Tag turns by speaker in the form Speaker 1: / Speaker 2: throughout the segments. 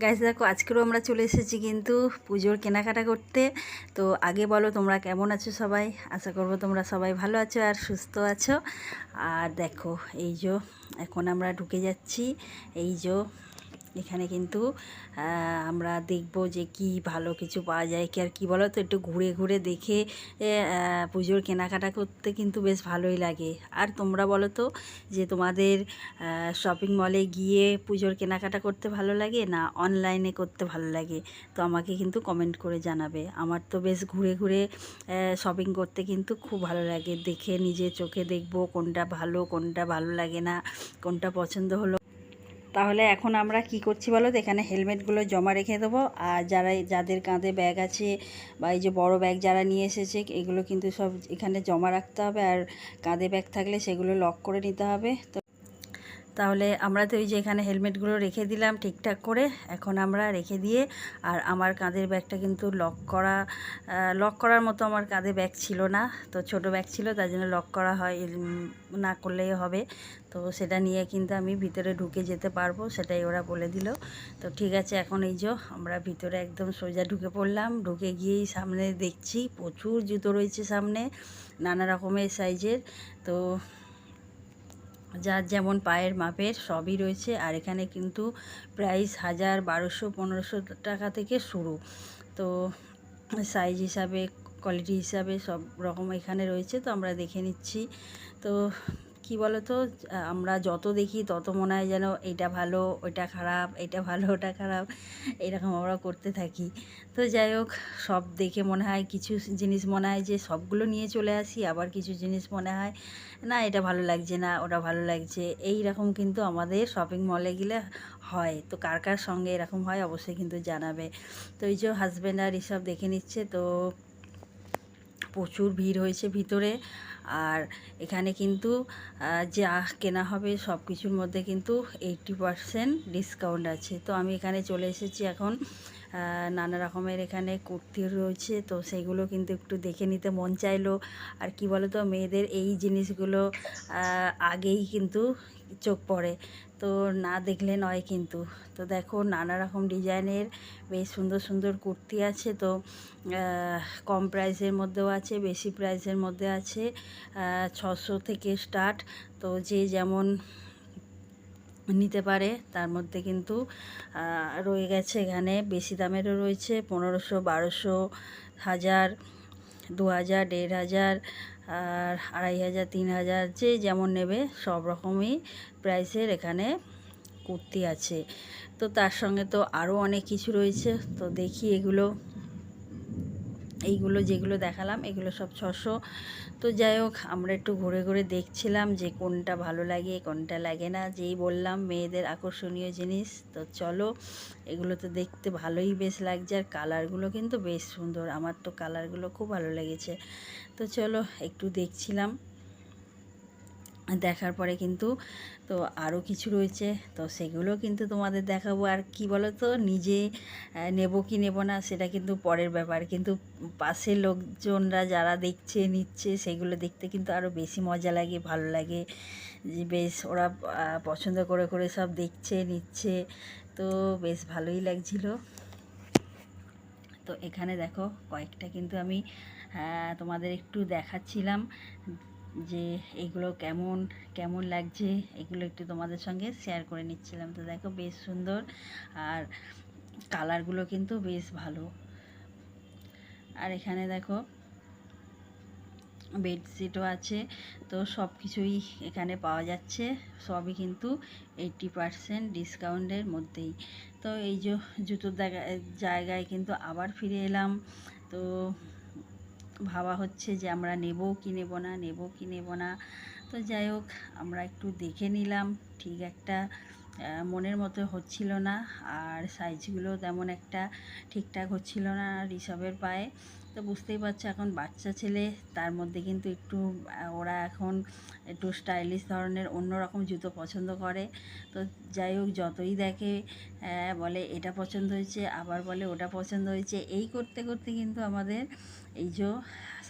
Speaker 1: Guys দেখো, আজকেরও আমরা চলে এসেছি কিন্তু পুজোর কেনাকাটা করতে। তো আগে বলো তোমরা কেমন আছো সবাই? আশা করব তোমরা সবাই ভালো আছো আর সুস্থ আছো। আর দেখো, এই যে এখন আমরা ঢুকে যাচ্ছি। এই যে এখানে কিন্তু আমরা দেখব যে কি ভালো কিছু পাওয়া যায়। কি আর কি বলো তো, একটু ঘুরে ঘুরে দেখে পুজোর কেনাকাটা করতে কিন্তু বেশ ভালোই লাগে। আর তোমরা বলো তো যে তোমাদের শপিং মলে গিয়ে পুজোর কেনাকাটা করতে ভালো লাগে না অনলাইনে করতে ভালো লাগে? তো আমাকে কিন্তু কমেন্ট করে জানাবে। আমার তো বেশ ঘুরে ঘুরে শপিং করতে কিন্তু খুব ভালো লাগে। দেখে নিজে চোখে দেখব কোনটা ভালো কোনটা ভালো লাগে না, কোনটা পছন্দ হলো তাহলে এখন আমরা কি করছি বলো? তো এখানে হেলমেটগুলো জমা রেখে দেবো। আর যারা যাদের কাঁধে ব্যাগ আছে বা এই যে বড় ব্যাগ যারা নিয়ে এসেছে, এগুলো কিন্তু সব এখানে জমা রাখতে হবে। আর কাঁধে ব্যাগ থাকলে সেগুলো লক করে নিতে হবে। তো তাহলে আমরা তো ওই যে এখানে হেলমেটগুলো রেখে দিলাম ঠিকঠাক করে, এখন আমরা রেখে দিয়ে, আর আমার কাঁধের ব্যাগটা কিন্তু লক করা লক করার মতো আমার কাঁধে ব্যাগ ছিল না, তো ছোট ব্যাগ ছিল, তার জন্য লক করা হয় না করলেই হবে। তো সেটা নিয়ে কিন্তু আমি ভিতরে ঢুকে যেতে পারব, সেটাই ওরা বলে দিল। তো ঠিক আছে, এখন এই যে আমরা ভিতরে একদম সোজা ঢুকে পড়লাম, ঢুকে গিয়েই সামনে দেখছি প্রচুর জুতো রয়েছে সামনে, নানা রকমের সাইজের তো যার যেমন পায়ের মাপের সবই রয়েছে আর এখানে কিন্তু প্রাইস হাজার বারোশো পনেরোশো টাকা থেকে শুরু। তো সাইজ হিসাবে কোয়ালিটি হিসাবে সব রকম এখানে রয়েছে। তো আমরা দেখে নিচ্ছি। তো কি বলো তো আমরা যত দেখি তত মনে হয় যেন এটা ভালো, ওইটা খারাপ এটা ভালো, ওটা খারাপ, এরকম আমরা করতে থাকি। তো যাই হোক, সব দেখে মনে হয়, কিছু জিনিস মনে হয় যে সবগুলো নিয়ে চলে আসি, আবার কিছু জিনিস মনে হয়, না, এটা ভালো লাগছে না, ওটা ভালো লাগছে। এই রকম কিন্তু আমাদের শপিং মলে গেলে হয়। তো কার কার সঙ্গে এরকম হয় অবশ্যই কিন্তু জানাবে। তো এই যে হাজব্যান্ড আর এসব দেখে নিচ্ছে, তো প্রচুর ভিড় হয়েছে ভিতরে। আর এখানে কিন্তু যা কেনা হবে সব কিছুর মধ্যে কিন্তু এইটটি পারসেন্ট ডিসকাউন্ট আছে। তো আমি এখানে চলে এসেছি এখন। নানা রকমের এখানে কুর্তি রয়েছে, তো সেগুলো কিন্তু একটু দেখে নিতে মন চাইলো। আর কি বলো তো মেয়েদের এই জিনিসগুলো আগেই কিন্তু চোখ পড়ে। তো না দেখলে নয় কিন্তু। তো দেখো নানা রকম ডিজাইনের বেশ সুন্দর সুন্দর কুর্তি আছে তো কম প্রাইসের মধ্যেও আছে, বেশি প্রাইসের মধ্যে আছে ছশো থেকে স্টার্ট। তো যে যেমন নিতে পারে তার মধ্যে কিন্তু রয়ে গেছে এখানে, বেশি দামেরও রয়েছে, পনেরোশো, বারোশো, হাজার, দু হাজার, দেড় হাজার আর আড়াই হাজার, তিন হাজার, যে যেমন নেবে সব রকমই প্রাইসের এখানে কুর্তি আছে। তো তার সঙ্গে তো আরও অনেক কিছু রয়েছে। তো দেখি এগুলো এইগুলো যেগুলো দেখালাম, এগুলো সব ছশো। তো যাই হোক, আমরা একটু ঘুরে ঘুরে দেখছিলাম যে কোনটা ভালো লাগে, কোনটা লাগে না। যেই বললাম, মেয়েদের আকর্ষণীয় জিনিস। তো চলো, এগুলো তো দেখতে ভালোই বেশ লাগছে। আর কালারগুলো কিন্তু বেশ সুন্দর। আমার তো কালারগুলো খুব ভালো লেগেছে। তো চলো, একটু দেখছিলাম। দেখার পরে কিন্তু তো আরও কিছু রয়েছে। তো সেগুলো কিন্তু তোমাদের দেখাবো। আর কি বলো তো নিজে নেব কি নেব না সেটা কিন্তু পরের ব্যাপার। কিন্তু পাশের লোকজনরা যারা দেখছে, নিচ্ছে, সেগুলো দেখতে কিন্তু আরও বেশি মজা লাগে, ভালো লাগে। যে বেশ ওরা পছন্দ করে করে সব দেখছে, নিচ্ছে। তো বেশ ভালোই লাগছিল। তো এখানে দেখো কয়েকটা কিন্তু আমি তোমাদের একটু দেখাচ্ছিলাম। যে এগুলো কেমন কেমন লাগছে, এগুলো একটু তোমাদের সঙ্গে শেয়ার করে নিচ্ছিলাম। তো দেখো বেশ সুন্দর আর কালারগুলো কিন্তু বেশ ভালো। আর এখানে দেখো বেডশিটও আছে, তো সব কিছুই এখানে পাওয়া যাচ্ছে। সবই কিন্তু এইট্টি পারসেন্ট ডিসকাউন্টের মধ্যেই। তো এই যে জুতোর জায়গায় কিন্তু আবার ফিরে এলাম। তো ভাবা হচ্ছে যে আমরা নেব কি নেব না, নেব কি নেব না। তো যাই হোক, আমরা একটু দেখে নিলাম, ঠিক একটা মনের মতো হচ্ছিল না। আর সাইজগুলো তেমন একটা ঠিকঠাক হচ্ছিল না ঋষভের পায়ে। তো বুঝতেই পারছ, এখন বাচ্চা ছেলে, তার মধ্যে কিন্তু একটু ওরা এখন একটু স্টাইলিশ ধরনের, অন্যরকম জুতো পছন্দ করে। তো যাই হোক, যতই দেখে বলে এটা পছন্দ হয়েছে, আবার বলে ওটা পছন্দ হয়েছে, এই করতে করতে কিন্তু আমাদের এই যে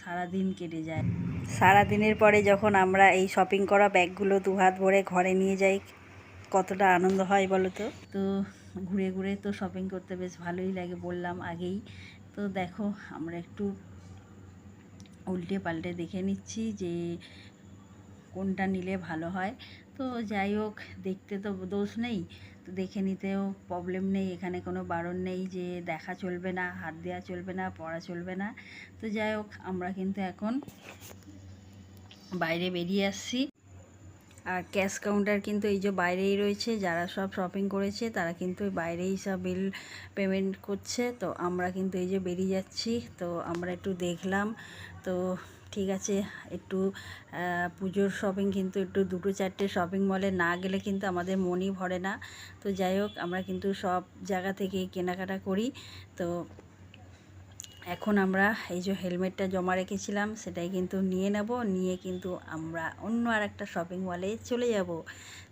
Speaker 1: সারাদিন কেটে যায়। সারাদিনের পরে যখন আমরা এই শপিং করা ব্যাগগুলো দু হাত ভরে ঘরে নিয়ে যাই কতটা আনন্দ হয় বলো তো? তো ঘুরে ঘুরে তো শপিং করতে বেশ ভালোই লাগে বললাম আগেই। তো দেখো, আমরা একটু উল্টে পাল্টে দেখে নিচ্ছি যে কোনটা নিলে ভালো হয়। তো যাই হোক, দেখতে তো দোষ নেই। তো দেখে নিতেও প্রবলেম নেই, এখানে কোনো বারণ নেই যে দেখা চলবে না, হাত দেওয়া চলবে না, পড়া চলবে না। তো যাই হোক, আমরা কিন্তু এখন বাইরে বেরিয়ে আসছি। আর ক্যাশ কাউন্টার কিন্তু এই যে বাইরেই রয়েছে, যারা সব শপিং করেছে, তারা কিন্তু বাইরেই সব বিল পেমেন্ট করছে। তো আমরা কিন্তু এই যে বেরিয়ে যাচ্ছি, তো আমরা একটু দেখলাম। তো ঠিক আছে, একটু পুজোর শপিং কিন্তু একটু দুটো চারটে শপিং মলে না গেলে কিন্তু আমাদের মনই ভরে না। তো যাই হোক, আমরা কিন্তু সব জায়গা থেকে কেনাকাটা করি। তো এখন আমরা এই যে হেলমেটটা জমা রেখেছিলাম, সেটাই কিন্তু নিয়ে নেব। নিয়ে কিন্তু আমরা অন্য আর একটা শপিং মলে চলে যাব।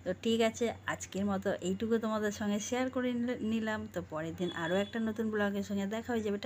Speaker 1: তো ঠিক আছে, আজকের মতো এইটুকু তোমাদের সঙ্গে শেয়ার করে নিল- নিলাম। তো পরের দিন আরও একটা নতুন ব্লগের সঙ্গে দেখা হয়ে যাবে।